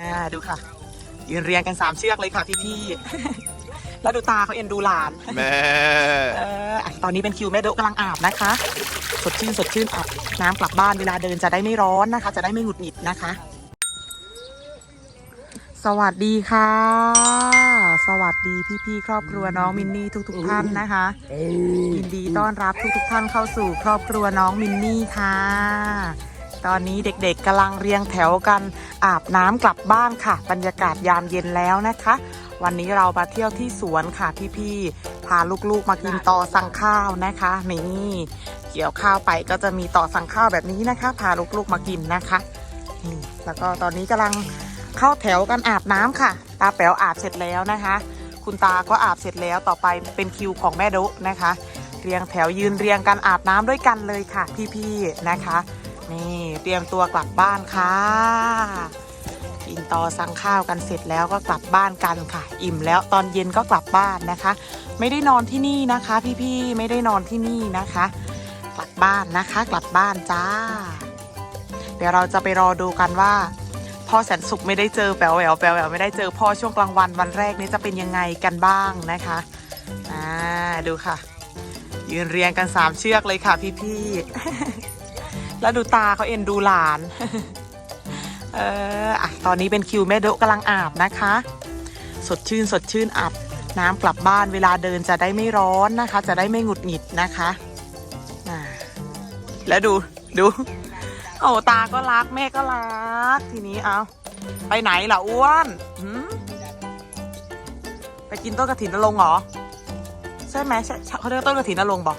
อ่าดูค่ะ ยืนเรียงกันสามเชือกเลยค่ะพี่พี่ๆแล้วดูตาเขาเอ็นดูหลาน แม่ เอออะตอนนี้เป็นคิวแม่โดะกำลังอาบนะคะ สดชื่นสดชื่นอาบน้ำกลับบ้านเวลาเดินจะได้ไม่ร้อนนะคะ จะได้ไม่หงุดหงิดนะคะ สวัสดีค่ะ สวัสดีพี่ๆครอบครัวน้องมินนี่ทุกๆท่านนะคะยินดีต้อนรับทุกๆท่านเข้าสู่ครอบครัวน้องมินนี่ค่ะ ตอนนี้เด็กๆกำลังเรียงแถวกันอาบน้ำกลับบ้านค่ะ บรรยากาศยามเย็นแล้วนะคะ วันนี้เรามาเที่ยวที่สวนค่ะพี่ๆพาลูกๆมากินต่อสั่งข้าวนะคะนี่เกี่ยวข้าวไปก็จะมีต่อสั่งข้าวแบบนี้นะคะ พาลูกๆมากินนะคะนี่แล้วก็ตอนนี้กำลังเข้าแถวกันอาบน้ำค่ะ ตาแป๋วอาบเสร็จแล้วนะคะ คุณตาก็อาบเสร็จแล้วต่อไปเป็นคิวของแม่ดุนะคะ เรียงแถวยืนเรียงกันอาบน้ำด้วยกันเลยค่ะพี่ๆนะคะ นี่เตรียมตัวกลับบ้านค่ะกินต่อสั่งข้าวกันเสร็จแล้วก็กลับบ้านกันค่ะ อิ่มแล้วตอนเย็นก็กลับบ้านนะคะ ไม่ได้นอนที่นี่นะคะ พี่ๆไม่ได้นอนที่นี่นะคะ กลับบ้านนะคะ กลับบ้านจ้า เดี๋ยวเราจะไปรอดูกันว่าพ่อแสนสุขไม่ได้เจอแป๋วแหววแป๋วแหววไม่ได้เจอพ่อช่วงกลางวันวันแรกนี้จะเป็นยังไงกันบ้างนะคะอ่าดูค่ะ ยืนเรียงกันสามเชือกเลยค่ะพี่ๆ แล้วดูตาเขาเอ็นดูหลาน เอออะตอนนี้เป็นคิวแม่โดะกำลังอาบนะคะ สดชื่นสดชื่นอาบน้ำกลับบ้านเวลาเดินจะได้ไม่ร้อนนะคะ จะได้ไม่หงุดหงิดนะคะอ่าแล้วดูดู โอ้ตาก็รักแม่ก็รัก ทีนี้เอาไปไหนล่ะอ้วนหืมไปกินต้นกระถินนรงค์เหรอ ใช่ไหมใช่เขาเรียกต้นกระถินนรงค์บอก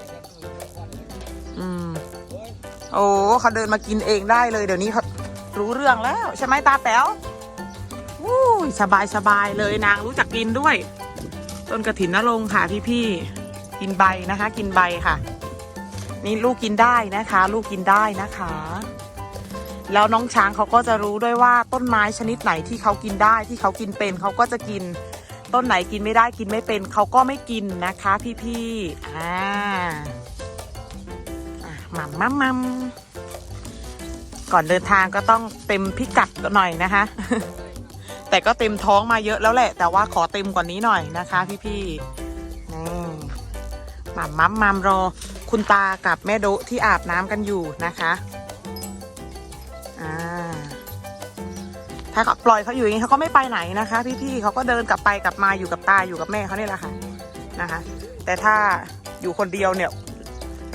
โอ้เขาเดินมากินเองได้เลยเดี๋ยวนี้เขารู้เรื่องแล้วใช่ไหมตาแป๋ววู้สบายสบายเลยนางรู้จักกินด้วย ต้นกระถินนรงค์ค่ะพี่พี่กินใบนะคะ กินใบค่ะ นี่ลูกกินได้นะคะ ลูกกินได้นะคะ แล้วน้องช้างเขาก็จะรู้ด้วยว่าต้นไม้ชนิดไหนที่เขากินได้ที่เขากินเป็นเขาก็จะกิน ต้นไหนกินไม่ได้กินไม่เป็นเขาก็ไม่กินนะคะ พี่ๆอ่าอะห มัมมัมมัมก่อนเดินทางก็ต้องเต็มพิกัดหน่อยนะคะ แต่ก็เต็มท้องมาเยอะแล้วแหละ แต่ว่าขอเต็มกว่านี้หน่อยนะคะ พี่ๆนี่หมัมมัมมัมรอ คุณตากับแม่โดที่อาบน้ำกันอยู่นะคะอ่าถ้าเขาปล่อยเขาอยู่อย่างนี้เขาก็ไม่ไปไหนนะคะ พี่ๆเขาก็เดินกลับไปกลับมาอยู่กับตาอยู่กับแม่เขาเนี่ยแหละค่ะนะคะ แต่ถ้าอยู่คนเดียวเนี่ย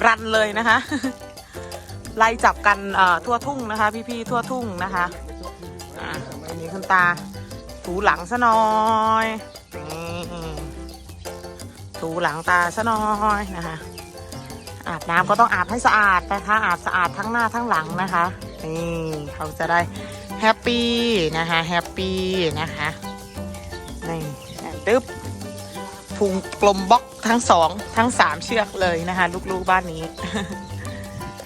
รันเลยนะคะไล่จับกันทั่วทุ่งนะคะ พี่ๆทั่วทุ่งนะคะอ่าอันนี้คุณตาถูหลังซะหน่อยถูหลังตาซะหน่อยนะคะ อาบน้ำก็ต้องอาบให้สะอาดนะคะ อาบสะอาดทั้งหน้าทั้งหลังนะคะนี่เขาจะได้แฮปปี้นะคะแฮปปี้นะคะนี่ตึ๊บ พุงกลมบล็อกทั้งสองทั้งสามเชือกเลยนะคะ ลูกๆบ้านนี้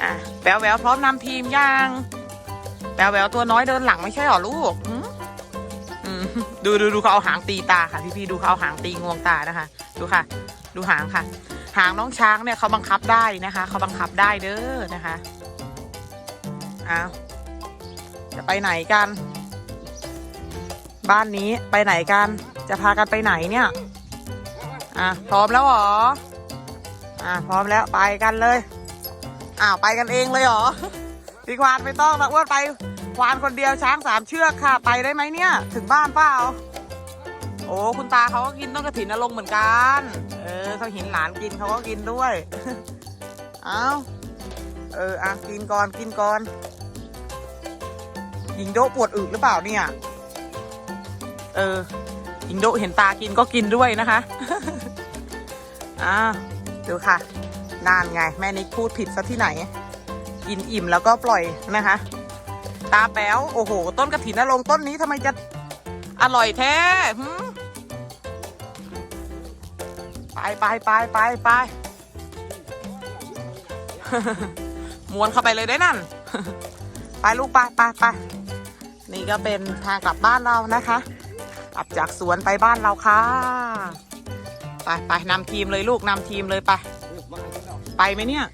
อะแป๋วแหววพร้อมนำทีมยังแป๋วแหววตัวน้อยเดินหลังไม่ใช่หรอลูกอืมดูดูดูเขาเอาหางตีตาค่ะพี่ๆดูเขาเอาหางตีงวงตานะคะ ดูค่ะ ดูหางค่ะ หางน้องช้างเนี่ยเขาบังคับได้นะคะเขาบังคับได้เด้อนะคะเอาวจะไปไหนกัน บ้านนี้ไปไหนกัน จะพากันไปไหนเนี่ย อะพร้อมแล้วหรอ อะพร้อมแล้วไปกันเลย อ้าวไปกันเองเลยหรอพี่ควานไม่ต้องนะอ้วนไปควานคนเดียวช้างสามเชือกค่ะ ไปได้ไหมเนี่ย ถึงบ้านเปล่าโอ้คุณตาเขาก็กินต้นกระถินนรงเหมือนกัน เออเขาเห็นหลานกินเขาก็กินด้วย เอาเอออะกินก่อนกินก่อนหญิงโดปวดอึหรือเปล่าเนี่ย เออหญิงโดเห็นตากินก็กินด้วยนะคะ อ่าดูค่ะ นานไง แม่นิกพูดผิดซะที่ไหน กินอิ่มแล้วก็ปล่อยนะคะ ตาแป๋วโอ้โห ต้นกระถินนรงต้นนี้ทำไมจะอร่อยแท้ไปไปไปไปไปม้วนเข้าไปเลยได้นั่น ไปลูกไปไปไปนี่ก็เป็นทางกลับบ้านเรานะคะ กลับจากสวนไปบ้านเราค่ะ ไปไปนำทีมเลยลูกนำทีมเลยไปไปไหมเนี่ย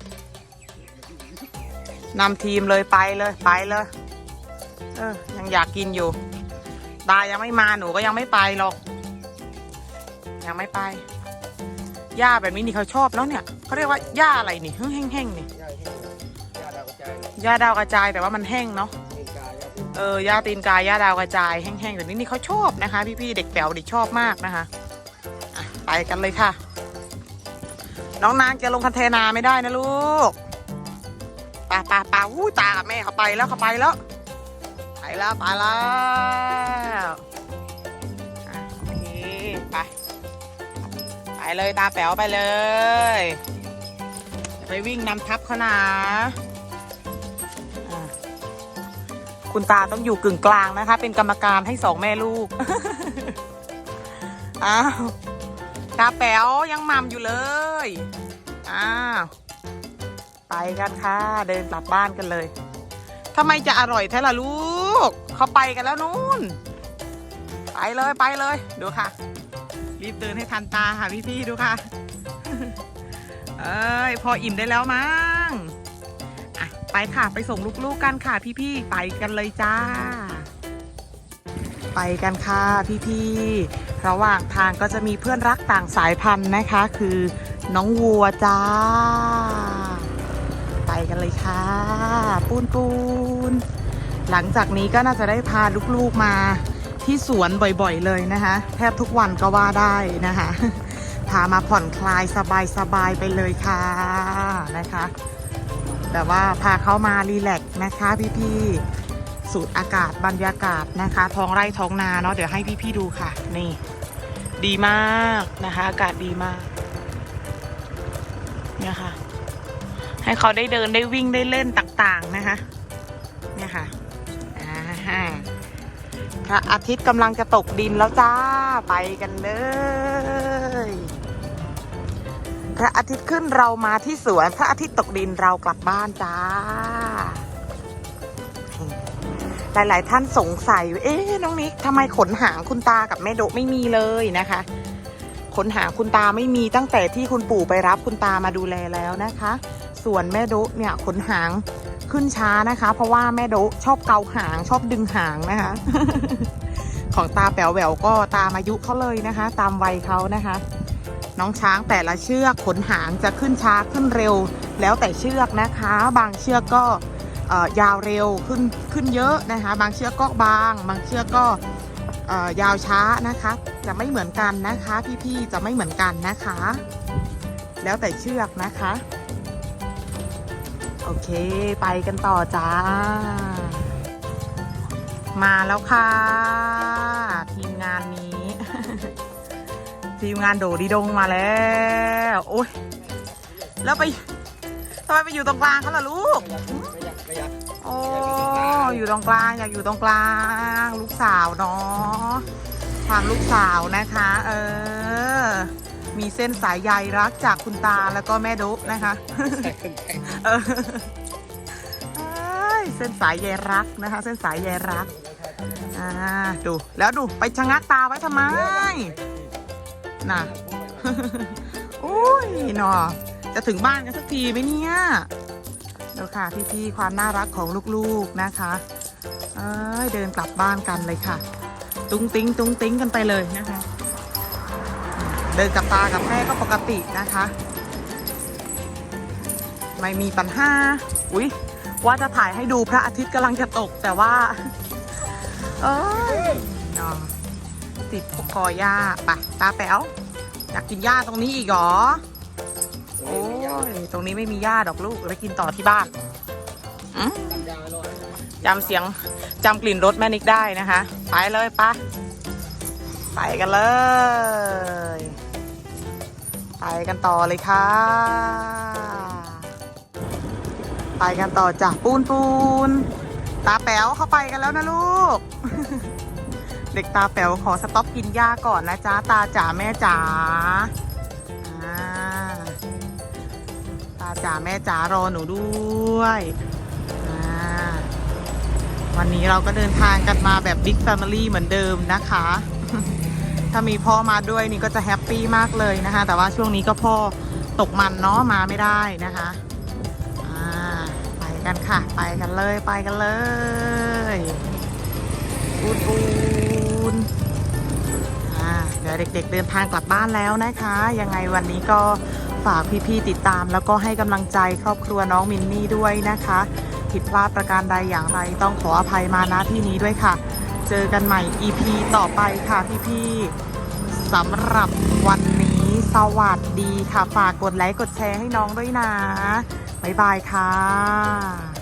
นำทีมเลยไปเลยไปเลย เออ ยังอยากกินอยู่ ตายังไม่มาหนูก็ยังไม่ไปหรอก ยังไม่ไปหญ้าแบบนี้นี่เขาชอบแล้วเนี่ยเขาเรียกว่าหญ้าอะไรนี่แห้งๆนี่ย่าแห้งย่าดาวกระจายหญ้าดาวกระจายแต่ว่ามันแห้งเนาะเองกายย่าเป็นเออหญ้าตีนกายหญ้าดาวกระจายแห้งๆแบบนี้นี่เขาชอบนะคะ พี่ๆเด็กแป๋วเด็กชอบมากนะคะอะ ไปกันเลยค่ะ น้องนางจะลงคันเทนาไม่ได้นะลูกปาปาปาอู้ตาแม่เขาไปแล้วเขาไปแล้ว ไปแล้วไปแล้วโอเคไป ไปเลยตาแป๋วไปเลยไปวิ่งนำทับเขานะคุณตาต้องอยู่กึ่งกลางนะคะ เป็นกรรมการให้สองแม่ลูก อ้าว ตาแป๋วยังหม่ำอยู่เลย อ้าว ไปกันค่ะ เดินกลับบ้านกันเลยทำไมจะอร่อยแท้ล่ะลูก เขาไปกันแล้วนู้นไปเลยไปเลย ดูค่ะ รีบเดินให้ทันตาค่ะพี่ๆดูค่ะ เอ้ย พออิ่มได้แล้วมั้งอะไปค่ะไปส่งลูกๆกันค่ะพี่ๆไปกันเลยจ้า ไปกันค่ะพี่ๆ ระหว่างทางก็จะมีเพื่อนรักต่างสายพันธุ์นะคะ คือน้องวัวจ้า ไปกันเลยค่ะ ปูนปูนหลังจากนี้ก็น่าจะได้พาลูกๆมาที่สวนบ่อยๆเลยนะคะ แทบทุกวันก็ว่าได้นะคะ พามาผ่อนคลายสบายๆไปเลยค่ะนะคะ แต่ว่าพาเขามารีแลกซ์นะคะพี่ๆสูดอากาศบรรยากาศนะคะ ท้องไร่ท้องนาเนาะเดี๋ยวให้พี่ๆดูค่ะ นี่ ดีมากนะคะ อากาศดีมากเนี่ยค่ะ ให้เขาได้เดินได้วิ่งได้เล่นต่างๆนะคะเนี่ยค่ะพระอาทิตย์กำลังจะตกดินแล้วจ้าไปกันเลยพระอาทิตย์ขึ้นเรามาที่สวนพระอาทิตย์ตกดินเรากลับบ้านจ้า หลาย ๆ ท่านสงสัยว่าเอ๊ะน้องนิกทำไมขนหางคุณตากับแม่โดะไม่มีเลยนะคะ ขนหางคุณตาไม่มีตั้งแต่ที่คุณปู่ไปรับคุณตามาดูแลแล้วนะคะ ส่วนแม่โดะเนี่ยขนหางขึ้นช้านะคะ เพราะว่าแม่โดะชอบเกาหางชอบดึงหางนะคะ ของตาแป๋วแหววก็ตามอายุเขาเลยนะคะ ตามวัยเขานะคะ น้องช้างแต่ละเชือกขนหางจะขึ้นช้าขึ้นเร็ว แล้วแต่เชือกนะคะ บางเชือกก็ ยาวเร็วขึ้นขึ้นเยอะนะคะ บางเชือกก็บาง บางเชือกก็ยาวช้านะคะ จะไม่เหมือนกันนะคะ พี่ๆจะไม่เหมือนกันนะคะ แล้วแต่เชือกนะคะ โอเค ไปกันต่อจ้า มาแล้วค่ะ ทีมงานนี้ ทีมงานโดดีดงมาแล้ว โอ้ยแล้วไป ทำไมไปอยู่ตรงกลางเขาล่ะลูก โอ้อยู่ตรงกลางอยากอยู่ตรงกลาง ลูกสาวเนาะความลูกสาวนะคะ เออ มีเส้นสายใยรักจากคุณตาแล้วก็แม่ดุนะคะใส่ขึ้นแข่งเออเส้นสายใยรักนะคะ เส้นสายใยรักอ่าดูแล้วดูไปชะงักตาไว้ทำไมน่ะโอ้ยหนอ จะถึงบ้านกันสักทีไหมเนี่ยเดี๋ยวค่ะพี่ๆความน่ารักของลูกๆนะคะ เอ้ยเดินกลับบ้านกันเลยค่ะ ตุ้งติ้งตุ้งติ้งกันไปเลยนะคะ เดินกับตากับแม่ก็ปกตินะคะ ไม่มีปัญหาอุ๊ยว่าจะถ่ายให้ดูพระอาทิตย์กำลังจะตกแต่ว่า เอยนอติดกอหญ้าไปตาแป๋วอยากกินหญ้าตรงนี้อีกเหรอ ยตรงนี้ไม่มีหญ้าดอกลูกไปกินต่อที่บ้านจำเสียงจำกลิ่นรถแม่นิกได้นะคะ ไปเลยปะไปกันเลย ไปกันต่อเลยค่ะ ไปกันต่อจากปูนปูนตาแป๋วเข้าไปกันแล้วนะลูก เด็กตาแป๋วขอสต็อปกินหญ้าก่อนนะจ๊ะตาจ๋าแม่จ๋าาจ๋าแม่จ๋ารอหนูด้วยวันนี้เราก็เดินทางกันมาแบบบิ๊กแฟมิลี่เหมือนเดิมนะคะ ถ้ามีพ่อมาด้วยนี่ก็จะแฮปปี้มากเลยนะคะ แต่ว่าช่วงนี้ก็พ่อตกมันเนาะมาไม่ได้นะคะไปกันค่ะ ไปกันเลยไปกันเลยปูนปูนเด็กๆเดินทางกลับบ้านแล้วนะคะ ยังไงวันนี้ก็ ฝากพี่ๆติดตาม แล้วก็ให้กำลังใจครอบครัวน้องมินนี่ด้วยนะคะ ผิดพลาดประการใดอย่างไรต้องขออภัยมาณที่นี้ด้วยค่ะ เจอกันใหม่ EP ต่อไปค่ะพี่ๆสำหรับวันนี้ สวัสดีค่ะ ฝากกดไลค์กดแชร์ให้น้องด้วยนะ บ๊ายบายค่ะ